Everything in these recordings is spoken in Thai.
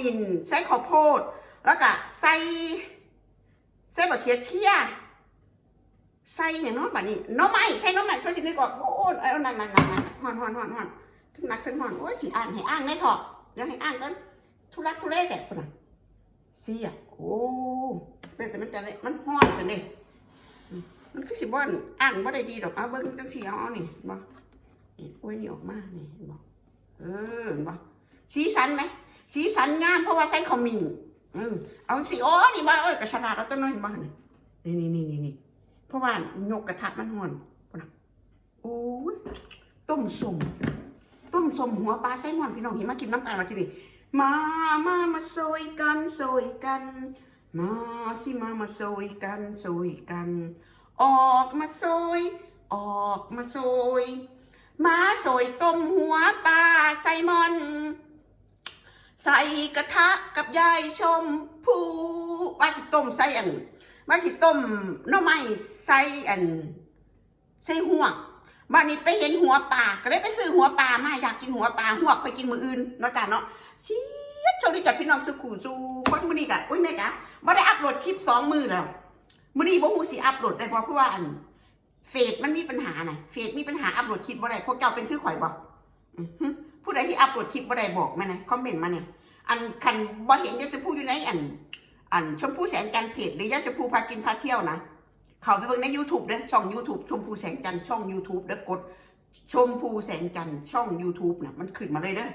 มินไส้ข้าวโพด แล้วก็ใส่ใส่บะเขียเคี่ยใส่อย่างน้อยแบบนี้น้อไม้ใส่น้อไม้ช่วยสินึกออกโอ้ยเอานั่นนั่นนั่นนั่นหอนหอนหอนหอนถึงหนักถึงหอนโอ้ยสิอ่านให้อ่านได้เถอะเดี๋ยวให้อ่านกันทุลักทุเลแต่คนน่ะสิอะโอ้เป็นแต่มันจะเลยมันห้อนสิเนี่ยมันคือสิบอนอ่านบ่ได้ดีดอกเอาเบิ้งจังสีเอาเอานี่บ่นี่กล้วยนี่ออกมานี่เห็นบ่เออเห็นบ่สีสันไหม สีสันงามเพราะว่าใส่ขมิ้นอืมเอาสิโอ้นี่มาเอ้ยกระฉลาดเอาตัวน้อยมานี่นี่นี่นี่นี่เพราะว่านกกระทะมันหอนนะโอ้ยต้มสมต้มสมหัวปลาไส้หมอนพี่น้องเห็นมากินน้ำตาลมาทีนี้มามามาซอยกันซอยกัน มาสิมามาซอยกันซอยกัน ออกมาซอยออกมาซอยมาซอยต้มหัวปลาไซมอน ใส่กระทะกับยายชมพูว่าสิต้มใส่อันว่าสิต้มน่อไม้ใส่อันใส่หัวกบ้านนี้ไปเห็นหัวปลาก็เลยไปซื้อหัวปลามาอยากกินหัวปลาหัวกเคยกินมืออื่นเนาะจ้ะเนาะชียดโชคดีจัดพี่น้องสุขุสู่คนมือนี้กะอุ้ยแม่จ๋าบ่ได้อัพโหลดคลิปสองมือแล้วมือนี้บ่ฮู้สิอัพโหลดได้บ่เพราะว่าอันเฟซมันมีปัญหาน่ะเฟซมีปัญหาอัพโหลดคลิปบ่ได้พวกเจ้าเป็นคือข่อยบ่อื้อหือ ผู้ใดที่อัพโหลดคลิปบ่ได้บอกมานะคอมเมนต์มาเนี่ยอันคันบ่เห็นยาสพูอยู่ในอัน อันชมพู่แสงจันทร์เพจหรือยาสพูพากินพาเที่ยวนะเขาไปเบิ่งใน YouTube เด้อช่อง YouTube ชมพูแสงจันทร์ช่อง YouTube เด้อกด ชมพูแสงจันทร์ช่อง YouTube น่ะมันขึ้นมาเลยเด้อ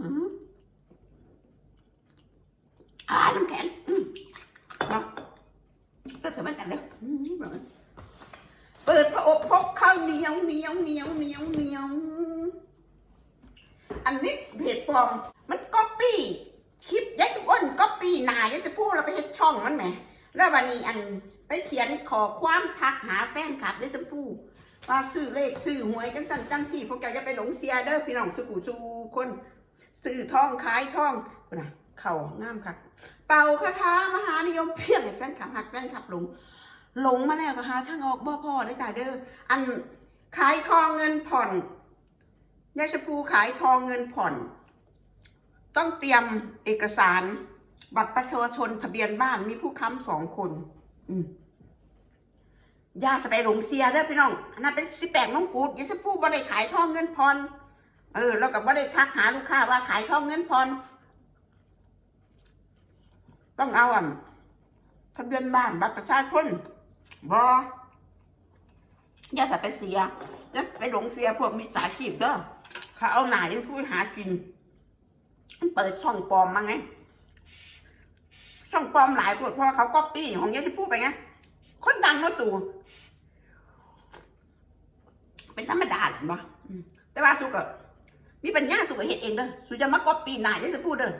อืมอ่าน้ำแข็งเนาะก็สมัยกันเด้ออืม เปิดพระอบพกข้าวเหนียวเหนียวเหนียวเหนียวเหนียว อันนี้เพจปลอม มันก๊อปปี้คลิปยายสุอ้นก๊อปปี้หนายายสุพูดเราไปเฮ็ดช่องมันแหม แล้ววันนี้อันไปเขียนขอความทักหาแฟนคลับยายสุพูว่าซื้อเลขซื้อหวยจังสั่นจังสี่พวกแกจะไปหลงเสียเด้อพี่น้องสุกูสูคนซื้อทองขายทองนะเข่างามค่ะ เป่าคาถามหานิยมเพียงแฟนคลับหักแฟนคลับหลง หลงมาแล้วก็หาทางออกบ่พอได้จ้ายเด้ออันขายทองเงินผ่อนยายชพูขายทองเงินผ่อน ต้องเตรียมเอกสาร บัตรประชาชนทะเบียนบ้านมีผู้ค้ำสองคน อืมยาสไปหลงเสียเด้อพี่น้องอันนั้นเป็นสิแปดน้องกูดยายชพูบ่ได้ขายทองเงินผ่อนเออแล้วก็บ่ได้ทักหาลูกค้าว่าขายทองเงินผ่อนต้องเอาอะทะเบียนบ้านบัตรประชาชน บอย่าสไปเสียอย่าไปหลงเสียพวกมิจฉาชีพเด้อเขาเอาหนาที่พูดหากินเปิดช่องปลอมมาไงช่องปลอมหลายปวดเพราะเขาก็ปี้ของยายที่พูดไปไงคนดังมาสู่ เป็นธรรมดาเหรอบ่อืมแต่ว่าสุกอะมีปัญญาสุกเห็ดเองเด้อสุจะมาก๊อปปี้หนายายจะพูดเด้อ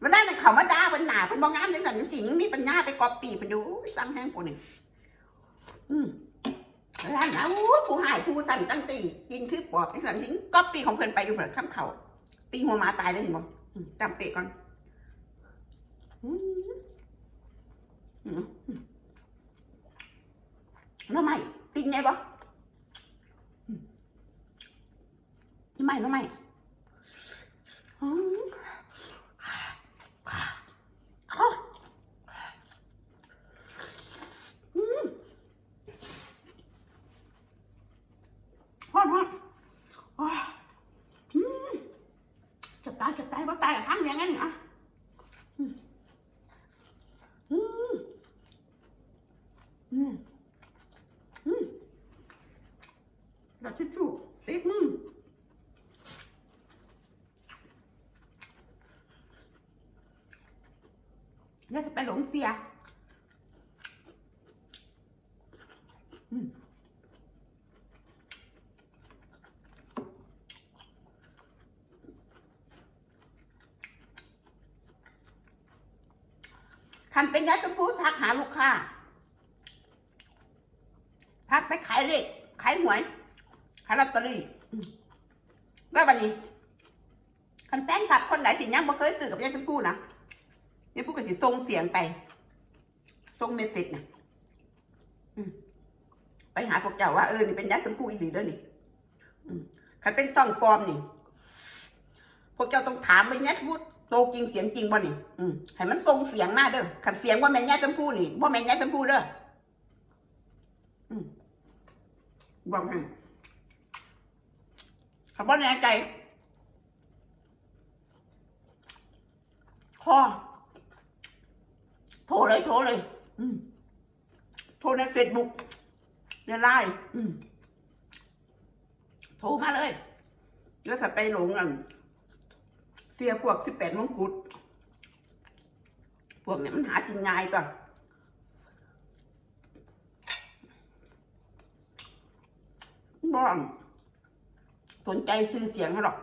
เวลาเนี่ยเขามาด่าเป็นหนาเป็นบองงามจังสันสิงมีปัญญาไปก๊อปปี้ไปดูสั่งแห้งกูนี่อืม ร้านนะอู้ผู้หายผู้สั่นตั้งสี่กินคือปอบจังสันทิ้งก็ปีของเพิ่อนไปอยู่เผื่อข้ามเขา ปีหัวมาตายเลยเห็นบ่อืมจำเปะก่อนอืมอืมอืมแล้วไม่ติงไงบ่อืมแล้วไม่แล้วไม่อืมอ้าวอืม ฮอนฮอนโอ้ยอืม จะตายจะตายว่าตายกับข้างอย่างนั้นเหรออืมอืมอืมอืมเราทิชชู่ติดมือแล้วจะไปหลงเสีย คันเป็นยาสมพูทักหาลูกค้าทักไปขายเลขขายหวยขายลอตเตอรี่แล้ววันนี้คันแฟนคลับคนไหนสิยังบ่เคยสื่อกับยาสมพูนะยายพูก็สิส่งเสียงไปส่งเมสเซจนะอืมหาพวกเจ้าว่าเออนี่เป็นยายชมพู่อีหลีเด้อนี่อืมใครเป็นซ่องปลอมนี่พวกเจ้าต้องถามไปยายชมพู่ โตจริงเสียงจริงบ่นี่อืมให้มันทรงเสียงมาเด้อขันเสียงว่าแม่นยายชมพู่นี่บ่าแม่นยายชมพู่เด้ออืมบอกให้ขับบ่แน่ใจคอโทรเลยโทรเลย อืมโทรในเฟซบุ๊กในไลน์อืมโทรมาเลยแล้วถ้าไปหลงกัน สียพวกสิบแปดมงกุฎพวกเนี้ยมันหากินง่ายก่อนบ้องสนใจซื้อเสียงให้หรอก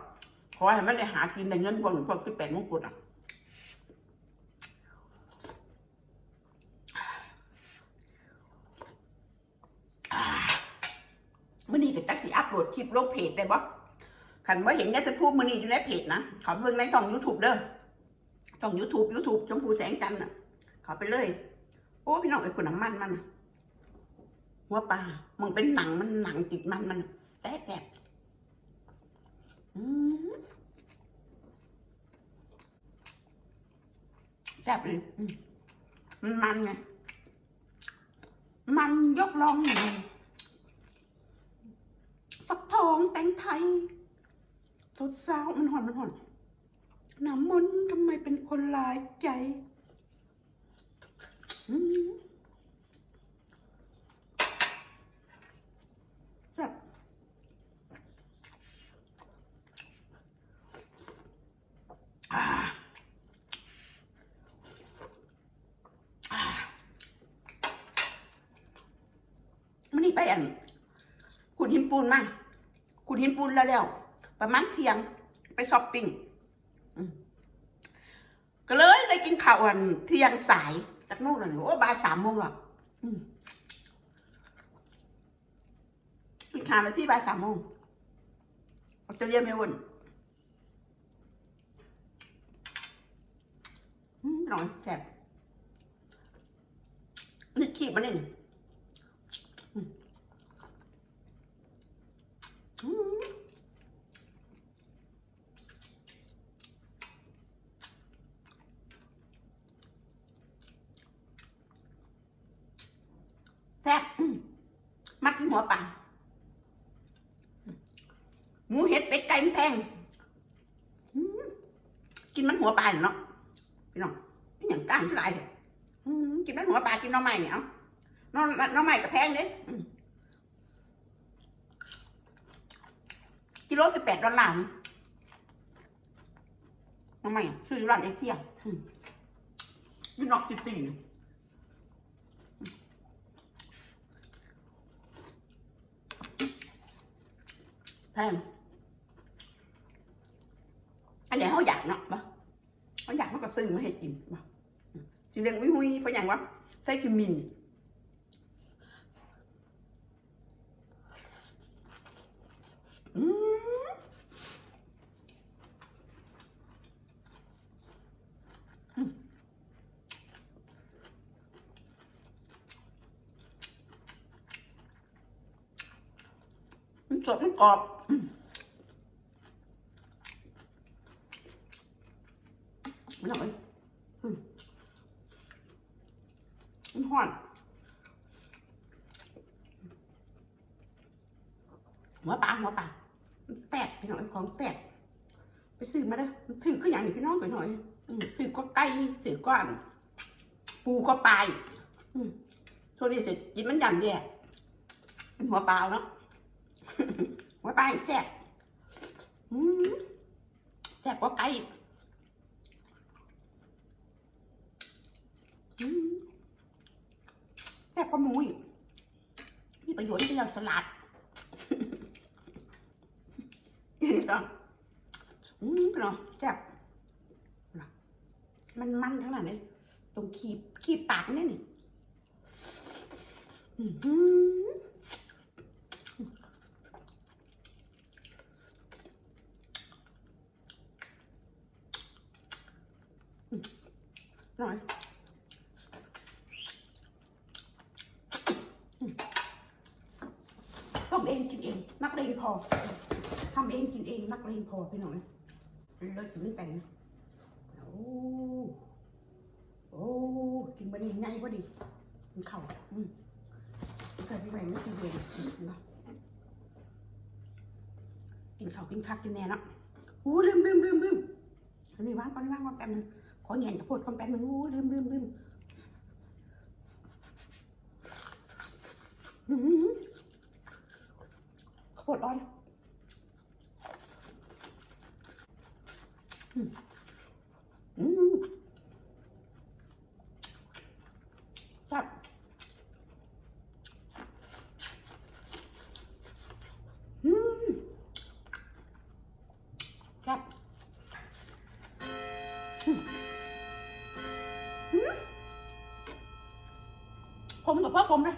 ขอให้มันได้หากินในเงินพวกพวกสิบแปดมงกุฎอะมื่อนี้ก็จักสิอัพโหลดคลิปลงเพจได้บ่ ขันว่าเห็นได้จะพูดมือนี้อยู่ในเพจนะขอเบิ่งในช่อง YouTube เด้อช่อง YouTube YouTube ชมพูแสงจันทร์น่ะขอไปเลย โอ้พี่น้องไอ้คนน้ำมันมันหัวปลามันเป็นหนังมันหนังติดมันมันแซ่บแซ่บอืมแซ่บเลยมมันมันไงมันยกลองฟักทองแตงไทย สดสาวมันหอนมันหอนน้ำมนต์ทำไมเป็นคนลายใจอืมแซ่บอ่าอ่ามันนี่ไปอันขุดหินปูนมาขุดหินปูนแล้วแล้ว ประมาณเที่ยงไปช้อปปิ้งก็เลยได้กินข้าวอันเที่ยงสายจากนู่นน่ะโอ้บ่ายสามโมงหรอกอืมกินข้าวแล้วที่บ่ายสามโมงออสเตรเลียไม่วุ่นหน่อยแซ่บนี่ขีบมันนี่ อืมแซ่บอืมมักกิน หัวปลาหมูเห็ดเป็ดไก่แพงกินมันหัวปลาเนาะพี่น้องนี่อย่างก้านเท่าไรเถอะกินมันหัวปลากินน้องใหม่เนี่ยอาหน้องน้องใหม่ก็แพงเด้กิโลสิบแปดดอลลาร์ทำไมอะซื้อร้านไอเคียยูนอกซิตี้เนี่ย แพงอันนี้เขาอยากเนาะปะเขาอยากมันก็ซื้อมาให้กินปะสิเลี้ยงวิหุยเพราะอย่างว่าใส่คิวมินอืมมันสดมันกรอบ มันอะไรอืมมันหอนหัวปลาหัวปลาแตกพี่น้องของแตกไปซื้อมาเด้อถือก็อย่างนี้พี่น้องไปหน่อยถือก็ไก่ถือก็อันปูก็ปลายช่วงนี้เสร็จกินมันย่างแย่หัวปลาเนาะ หัวปลาอีกแซ่บแซ่บกว่าไก่แซ่บกว่าหมูอีกมีประโยชน์ที่เราสลัดนี่ก็อืมพี่น้องแซ่บมันมันทั้งนั้นเลยตรงขีบขีบปากนี่นี่อืม หน่อยอืมเองกินเอง นักเลงพอทำเองกินเอง นักเลงพอพี่หน้องเลิศสุดแต่งโอ้โอ้กินบะหมี่ง่ายพอดีกินเข้าอืมเคยไปแบ่ไม่กินเองนะกินข้าวกินคักกินแน่เนาะอู้ลืมลืมลืมลืมอันนี้ว่างก่อนว่างก่อนแป๊บนึง ขอเงียนกับพูดคอมแปนมึงอู้ลืมลืมลืมอืมข้าวโพดอ่อน ผมกับ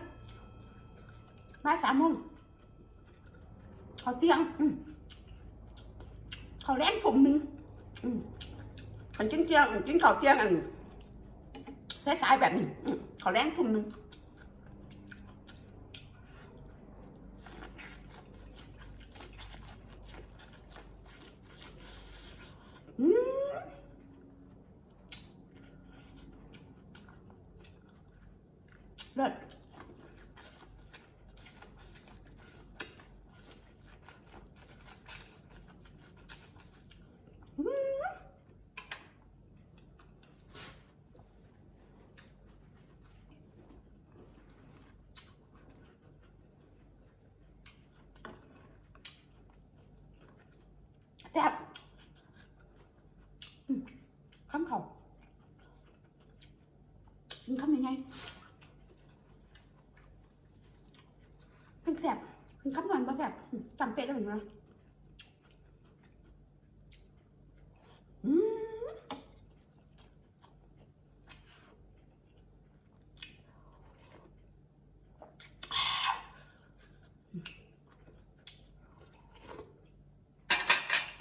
พ่อผมเลยบ่าสามโมงเขาเตียงอืเขาแรงผมหนึ่งขันจิ้นเตียงจิ้นเขาเตียงอันคล้ายๆแบบนี้เขาแรงผมหนึ่งอืมเลิศอืมแซ่บอืมคำเขากินคำยังไงกินแซ่บกิ นคำหวานบ่แซ่บอืมจำเป็นแล้เหมือนกันอืม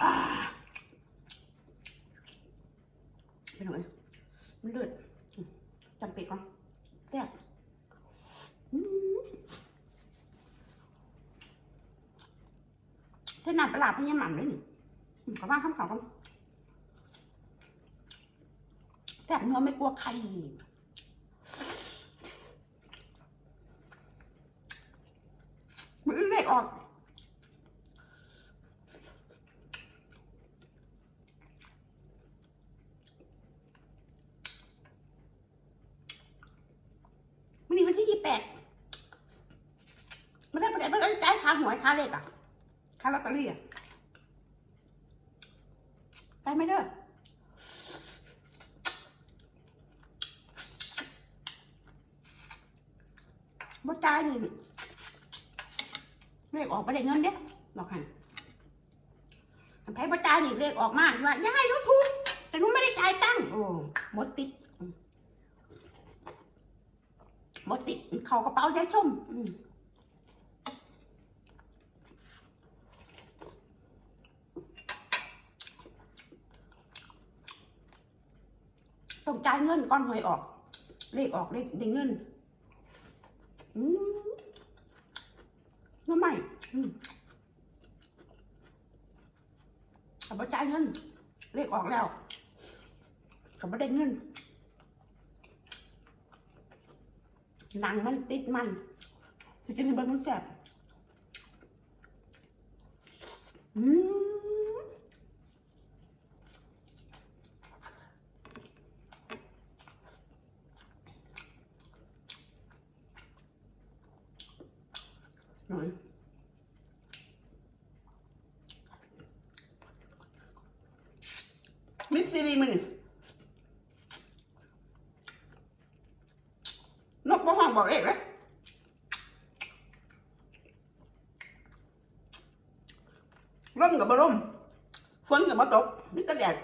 อ่าเป็นไงมันเลือดอืมจำเป็นก่อนแซ่บอืมเส้นน้ำปลาร้าพญาหม่ำเลยนี่อืมขอว่างคำเขากันแซ่บเนื้อไม่กลัวใครมือเล็กออกวันนี้วันที่ยี่แปดไม่ได้ประเด็นไม่ได้จ่ายค่าหวยค่าเลขอะค่าลอตเตอรี่อะ ได้ไหมเด้อบ่จ่ายนี่เลขออกไปได้เงินเด้บอกให้ทำไมบ่จ่ายนี่เลขออกมาว่ายายรู้ถูกแต่หนูไม่ได้จ่ายตังค์โอ้หมดติดหมดติด เขากระเป๋ายายส้ม ต้องจ่ายเงินก่อนหวยออก เลขออกเลขได้เงิน อืมน้ำใหม่อืมเขาบ่จ่ายเงิน เลขออกแล้วขาบ่ได้เงินหนังมันติดมันจะกินมันมันแสบอืม หน่อยมิสซีรีมันนี่นกบ่ห้องบอกเอกเลยร่มกับบร่มฝนกับบ่ตกมิตรแดด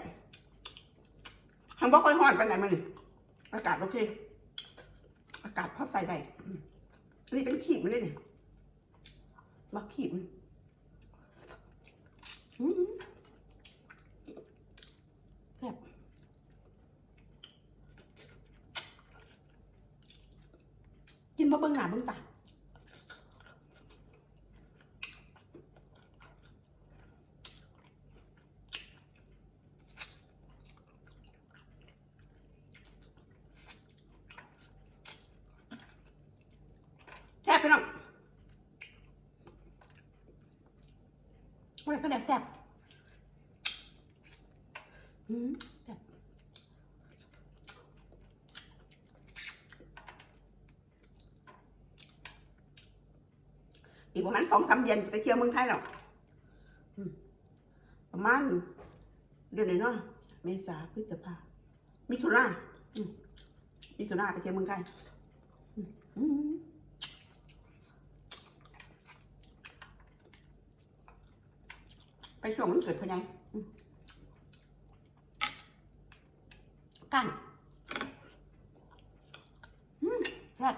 หังบ่ค่อยฮ้อนไปไหนมันนี่อากาศโอเค อากาศพอใส่ได้อันนี้เป็นขีดมันเลยนี่ มักขีดมันอืมแบบกินมาเบิ่งหนาเบิ่งตา อะไรก็แล้วแซ่บอืมแซ่บอีกประมาณสองสามเดือนจะไปเที่ยวเมืองไทยแล้วอืมประมาณเดือนไหนเนาะเมษาพฤษภามิถุนามมิถุนาไปเที่ยวเมืองไทยอืมอืมไป ช่วงมันเกิดพอไงกันอืมแซ่บ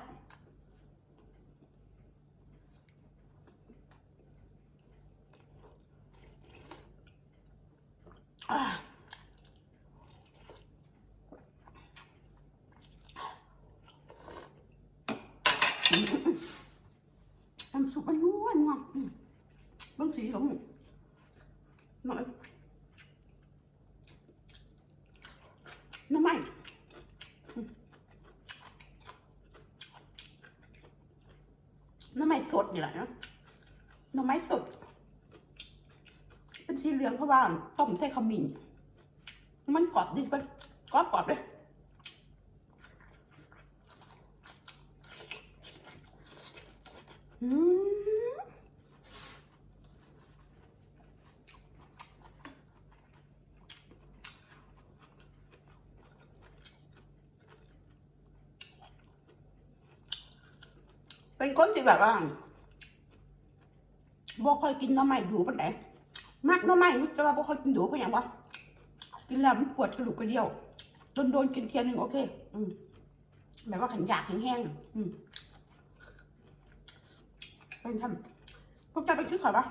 อ่าน้ำซุปมันนวลงอกอืมเบางสีของหน่อยน้ำมันอืม ไมันสดนี่แหละเนาะน้ำมันสด เป็นสีเหลืองเพราะว่าต้มใส่ขมิ้นมันกรอบดีไปกรอบกรอบเลยอืม เป็นคนที่แบบว่าบ่ค่อยกินน้ำใหม่ดูปานใดมักน้อไม้รู้จะว่าบ่ค่อยกินดูเพราะหยังวะกินแล้วมันปวดกระดูกกระเดี่ยวโดนโดนกินเทียนหนึ่งโอเค อืมแบบว่าขันอยากแห้งๆอืมเป็นทำพวกจะไปซื้อขอปะ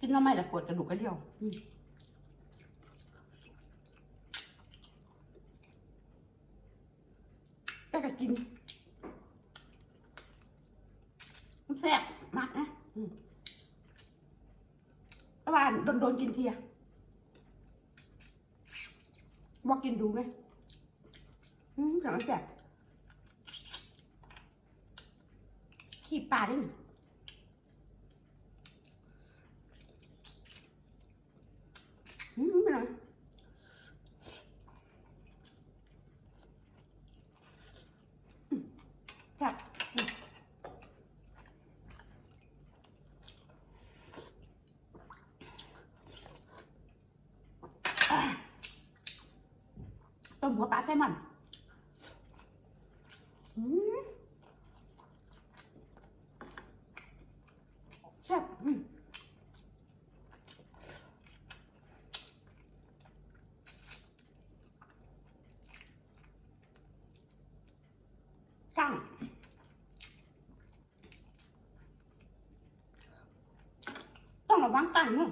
กินน้อไม้แล้วปวดกระดูกกระเดี่ยวอืมแต่ก็กินแซ่บมากนะอืม ตะวั นโดนกินเทียว่ากินดูไหมอืมจังแสบขี้ปลาได้วยนี่อืมไปหน่อยอืมแซ่บอืม ต้มหัวปลาแซลมอนอืมแซ่บอืมกั้งต้องระวังกั้งเนาะ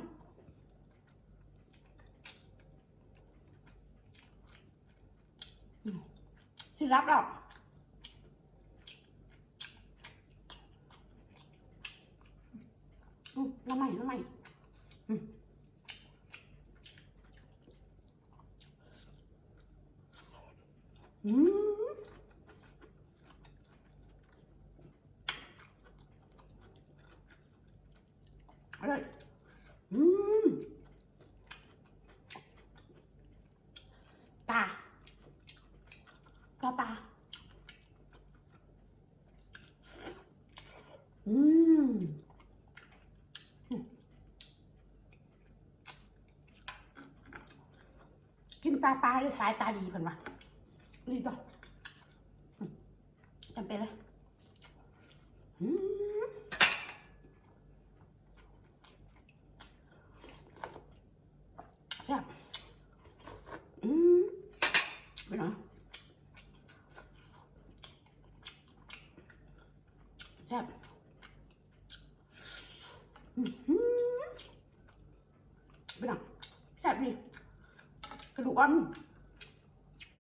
ที่รับหรอกอืมน้ำใหม่น้ำใหม่อืมอืมอร่อยอืมตา ปลาปลาอืมกิน ตาปลาเลยสายตาดีกันวะดีจ้ะจำเป็นเลยอืม